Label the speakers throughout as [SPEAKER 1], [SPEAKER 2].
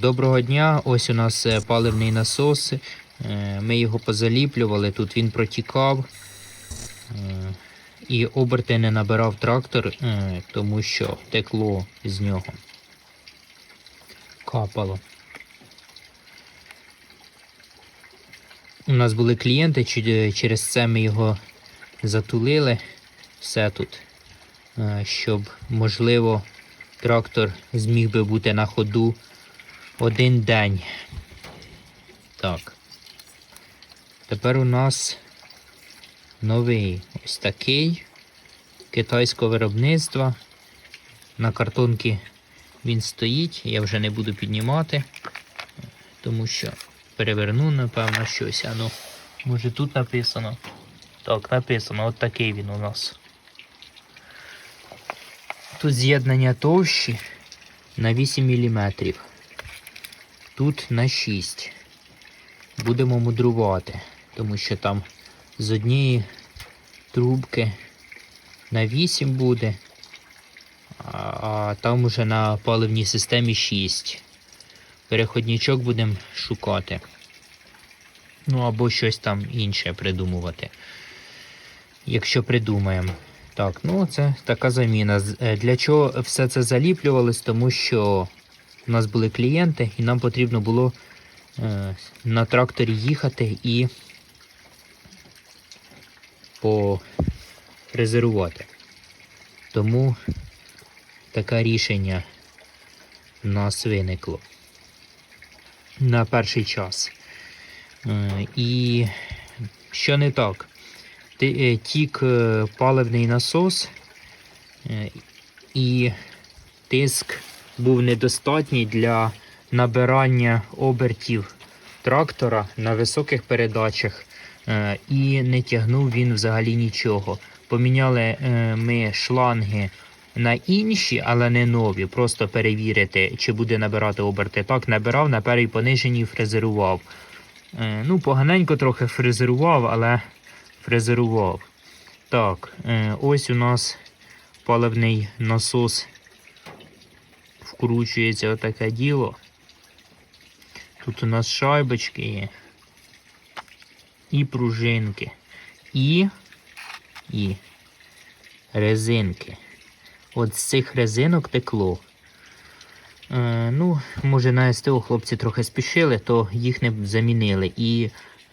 [SPEAKER 1] Доброго дня, ось у нас е, паливний насос. Е, Ми його позаліплювали, тут він протікав е, і оберти не набирав трактор, тому що текло з нього. Капало. У нас були клієнти, через це ми його затулили. Все тут, щоб, можливо, трактор зміг би бути на ходу один день. Так. Тепер у нас новий ось такий китайського виробництва. На картонці він стоїть, я вже не буду піднімати, тому що переверну, напевно, щось. А ну, може тут написано. Так, написано, от такий він у нас. Тут з'єднання товщі на 8 мм. Тут на 6. Будемо мудрувати, тому що там з однієї трубки на 8 буде, а, там уже на паливній системі 6. Переходничок будемо шукати. Ну або щось там інше придумувати. Якщо придумаємо. Так, ну це така заміна. Е, Для чого все це заліплювалось? Тому що у нас були клієнти, і нам потрібно було е, на тракторі їхати і порезервувати. Тому таке рішення в нас виникло на перший час. Е, І що не так? Е, Тік паливний насос і тиск був недостатній для набирання обертів трактора на високих передачах е, і не тягнув він взагалі нічого. Поміняли е, ми шланги на інші, але не нові. Просто перевірити, чи буде набирати оберти. Так, набирав, на першій пониженій фрезерував. Е, Ну, поганенько трохи фрезерував, але фрезерував. Так, ось у нас паливний насос вкручується отаке діло. Тут у нас шайбочки є. І пружинки. І, і резинки. От з цих резинок текло. Е, ну, може на СТО хлопці трохи спішили, то їх не замінили. І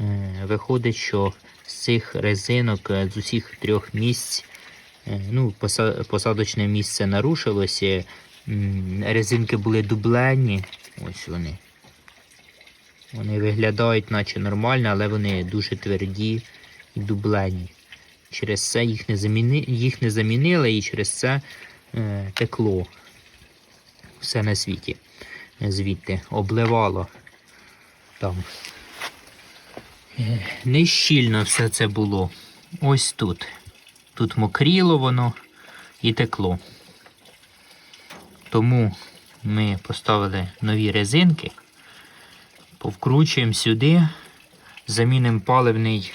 [SPEAKER 1] е, виходить, що з цих резинок е, з усіх трьох місць, е, ну, посадочне місце нарушилося. Резинки були дублені. Ось вони. Вони виглядають наче нормально, але вони дуже тверді і дублені. Через це їх не, заміни... їх не замінили і через це е, текло. Все на світі. Звідти обливало там. Е, Нещільно все це було. Ось тут. Тут мокріло воно і текло. Тому ми поставили нові резинки, повкручуємо сюди, замінимо паливний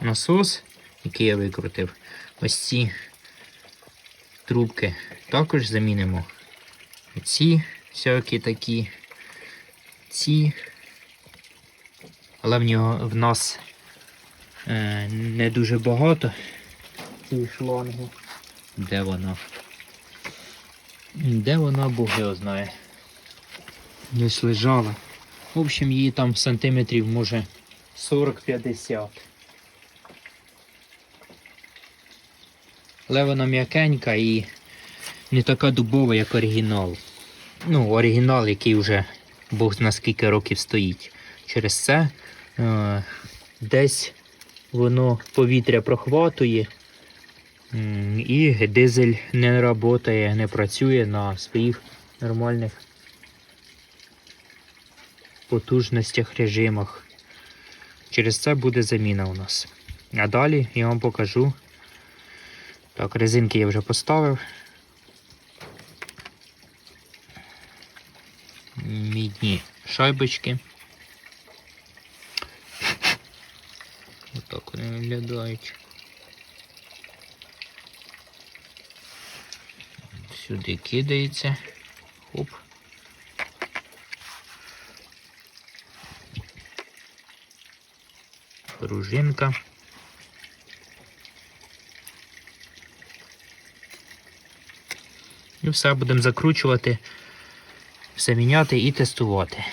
[SPEAKER 1] насос, який я викрутив. Ось ці трубки також замінимо. Ці всякі такі, ці. Але в нього в нас е, не дуже багато цієї шланги. Де вона? Де вона, Бог його знає. Десь лежала. В общем, її там сантиметрів може 40-50. Але вона м'якенька і не така дубова, як оригінал. Ну, оригінал, який вже Бог зна скільки років стоїть. Через це е, десь воно повітря прохватує. І дизель не працює, не працює на своїх нормальних потужностях, режимах. Через це буде заміна у нас. А далі я вам покажу. Так, резинки я вже поставив. Мідні шайбочки. Отак вони виглядають. сюди кидається. Оп. Пружинка. І все будемо закручувати, все міняти і тестувати.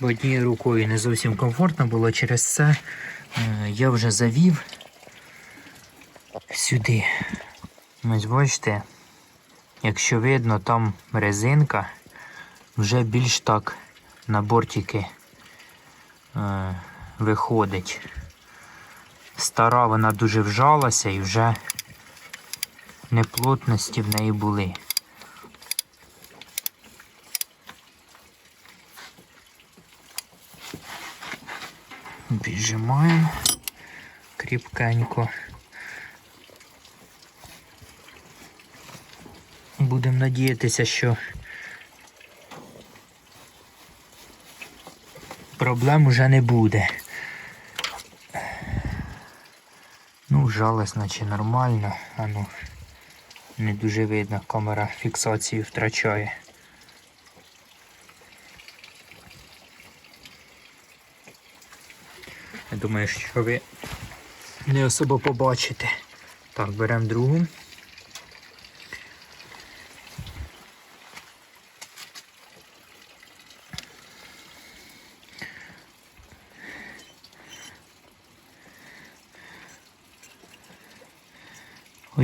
[SPEAKER 1] Бо однією рукою не зовсім комфортно було, через це е, я вже завів сюди. Ось бачите якщо видно, там резинка вже більш так на бортики е, виходить. Стара вона дуже вжалася і вже неплотності в неї були. Піджимаємо кріпкенько. Надіятися, що проблем уже не буде. Ну, вжалась, наче нормально, а ну не дуже видно, камера фіксацію втрачає. Я думаю, що ви не особо побачите. Так, беремо другу.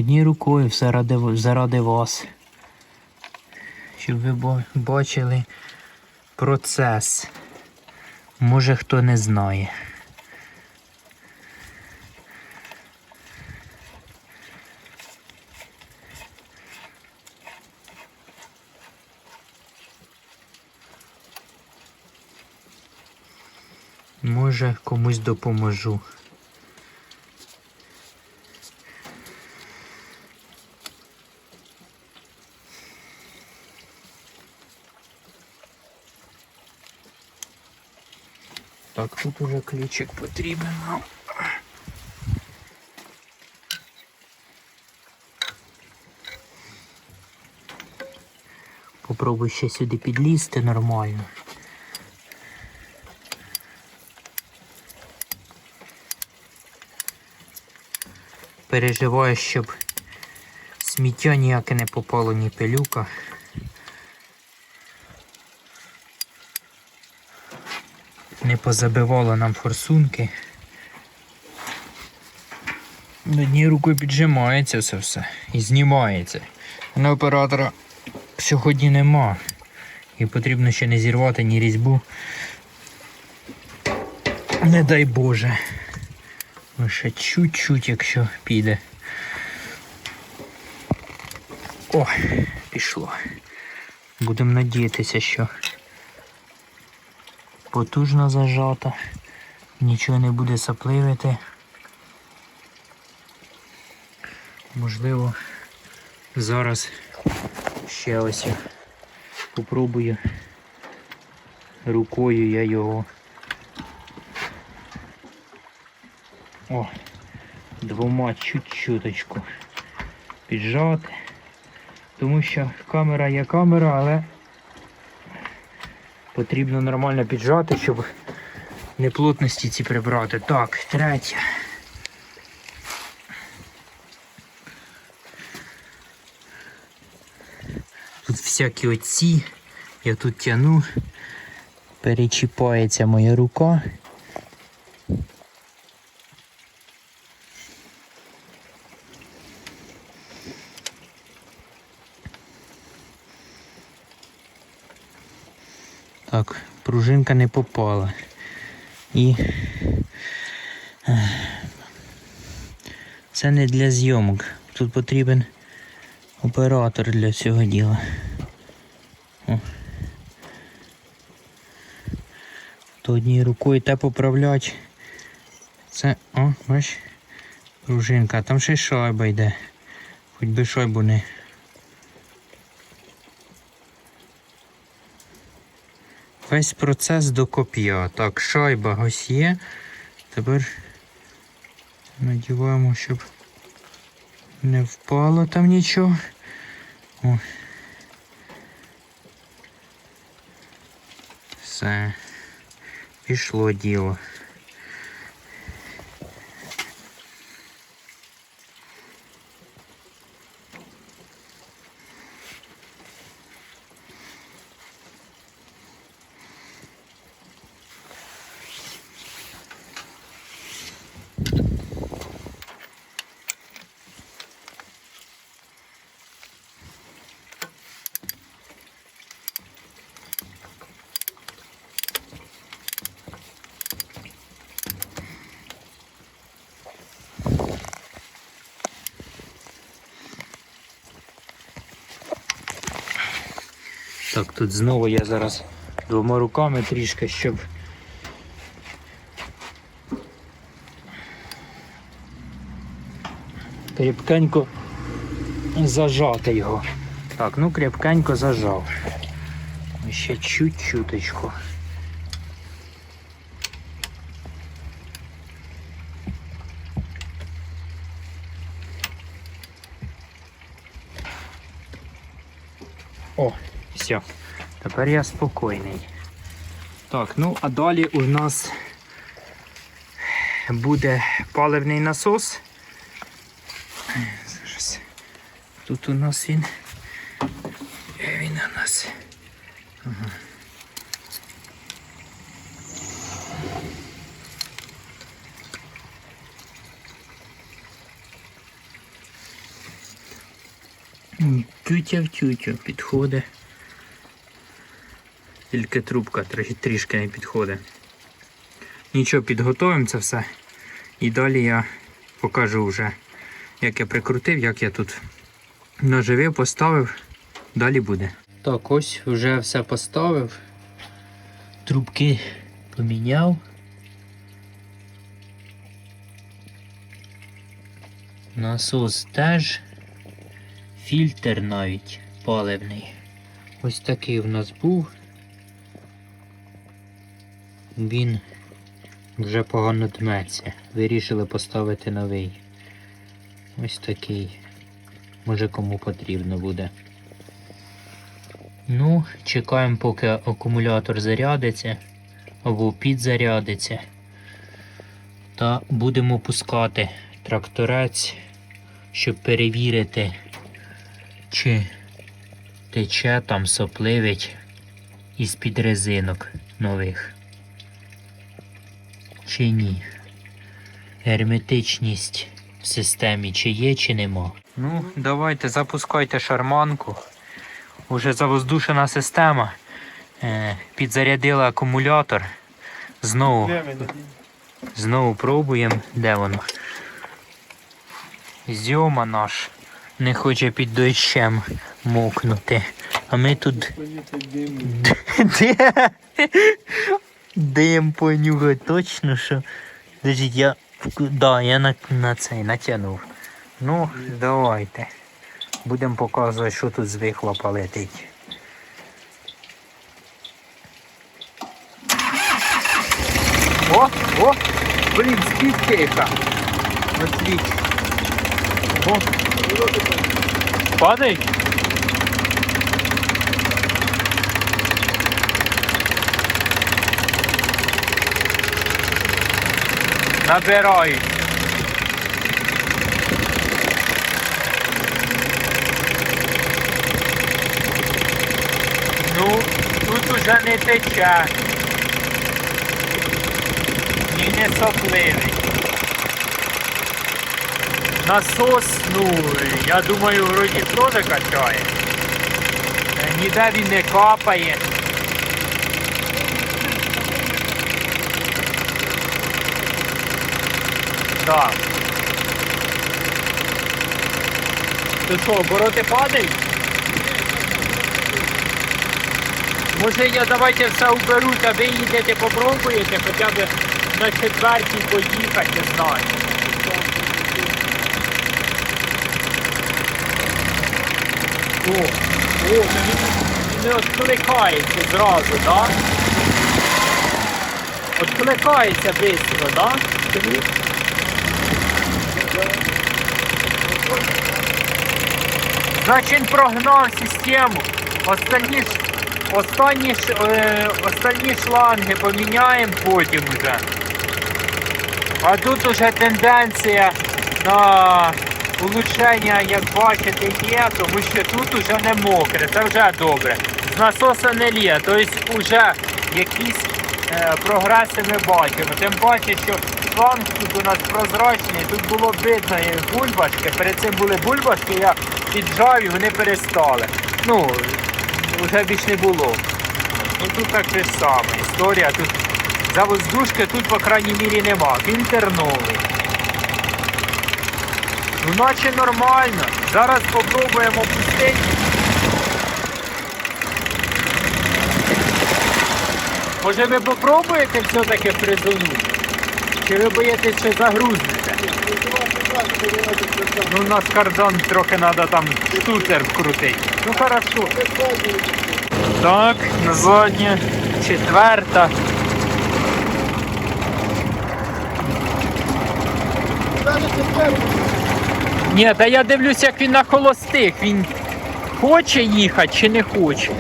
[SPEAKER 1] Однією рукою все ради, заради вас. Щоб ви бачили процес. Може хто не знає. Може комусь допоможу. Так, тут уже ключик потрібен нам. Попробуй ще сюди підлізти нормально. Переживаю, щоб сміття ніяке не попало, ні пилюка. Не позабивало нам форсунки. Однією рукою піджимається це все і знімається. На оператора сьогодні нема. І потрібно ще не зірвати ні різьбу. Не дай Боже. Лише чуть-чуть, якщо піде. О, пішло. Будемо надіятися, що потужно зажата, нічого не буде сапливити. Можливо, зараз ще ось попробую рукою я його. О, двома чуть-чуточку піджати. Тому що камера є камера, але потрібно нормально піджати, щоб неплотності ці прибрати. Так, третє. Тут всякі оці, я тут тяну, перечіпається моя рука. Так, пружинка не попала. І це не для зйомок. Тут потрібен оператор для цього діла. То однією рукою те поправляти. Це, о, бач, пружинка, там ще шайба йде. Хоч би шайбу не. Весь процес до коп'я. Так, шайба ось є. Тепер надіваємо, щоб не впало там нічого. О. Все. Пішло діло. Так, тут знову я зараз двома руками трішки, щоб. Кріпкенько зажати його. Так, ну крепкенько зажав. Ще чуть-чуточку. О, все. Тепер я спокійний. Так, ну а далі у нас буде паливний насос. Зараз. Тут у нас він. Він у нас. Ага. Тютя в тютю підходить. Тільки трубка трішки не підходить. Нічого, підготуємо це все. І далі я покажу вже, як я прикрутив, як я тут наживив, поставив. Далі буде. Так, ось вже все поставив. Трубки поміняв. Насос теж. Фільтр навіть паливний. Ось такий в нас був. Він вже погано дметься. Вирішили поставити новий. Ось такий. Може кому потрібно буде. Ну, чекаємо, поки акумулятор зарядиться або підзарядиться. Та будемо пускати тракторець, щоб перевірити, чи тече там сопливить із-під резинок нових. Чи ні. Герметичність в системі чи є, чи нема. Ну, давайте запускайте шарманку. Уже завоздушена система. Е, підзарядила акумулятор. Знову, знову пробуємо. Де воно? Зьома наш не хоче під дощем мокнути. А ми тут Де? Дим понюхати точно, що. Подождіть, я. Да, я на, на цей натягнув. Ну, давайте. Будемо показувати, що тут з вихлопа летить. О, о! Блін, спіть тиха. Освіч. О. Падай. Набирай. Ну, тут уже не тече. І не сопливий. Насос, ну, я думаю, вроді теж качає. Ніде він не капає. Так. То що, обороти падають? Може я давайте все уберу, а ви їдете попробуєте хоча б на четвертій поїхати, не знаю. О, о, він не відкликається зразу, так? Да? Відкликається швидко, так? Да? Значить прогнав систему. Остальні, ж- останні, е, остальні шланги поміняємо потім вже. А тут уже тенденція на улучшення, як бачите, є, тому що тут уже не мокре, це вже добре. З насоса не лє, тобто вже якісь е, прогреси ми бачимо. Тим паче, що шланг тут у нас прозрачний, тут було видно бульбашки. Перед цим були бульбашки, я піджав і вони перестали. Ну, вже більш не було. Ну тут так же саме. Історія тут за тут, по крайній мірі, нема. Фільтр новий. Ну наче нормально. Зараз спробуємо пустити. Може ви попробуєте все-таки призонути? Чи ви боїтесь, що загрузнете? Ну, у нас кардан трохи треба там штуцер вкрутити. Ну хорошо. Так, на заднє, четверта. Ні, та я дивлюсь, як він на холостих. Він хоче їхати чи не хоче.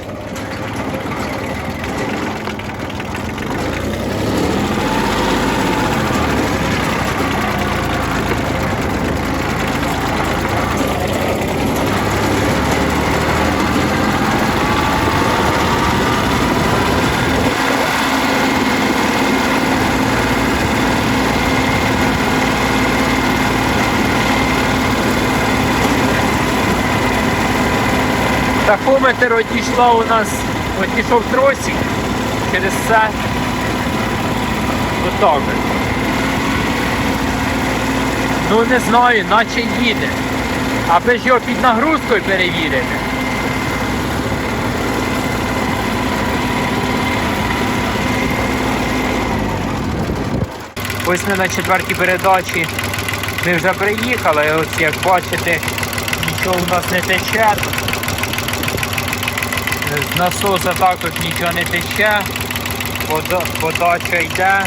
[SPEAKER 1] Тахометр одійшла у нас, одійшов тросик через це. Отак. Ну не знаю, наче їде. Аби ж його під нагрузкою перевірити. Ось ми на четвертій передачі. Ми вже приїхали, ось як бачите, нічого у нас не тече. З насоса також нічого не тече, подача йде.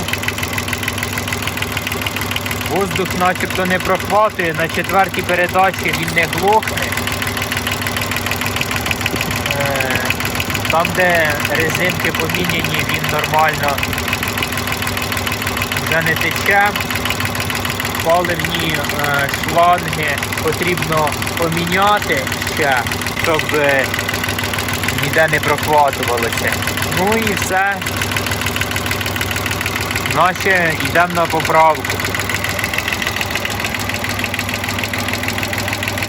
[SPEAKER 1] Воздух начебто не прохватує, на четвертій передачі він не глохне. Е, Там, де резинки поміняні, він нормально вже не тече. Паливні е, шланги потрібно поміняти ще, щоб е, ніде не прохватувалося. Ну і все. Наші йдемо на поправку.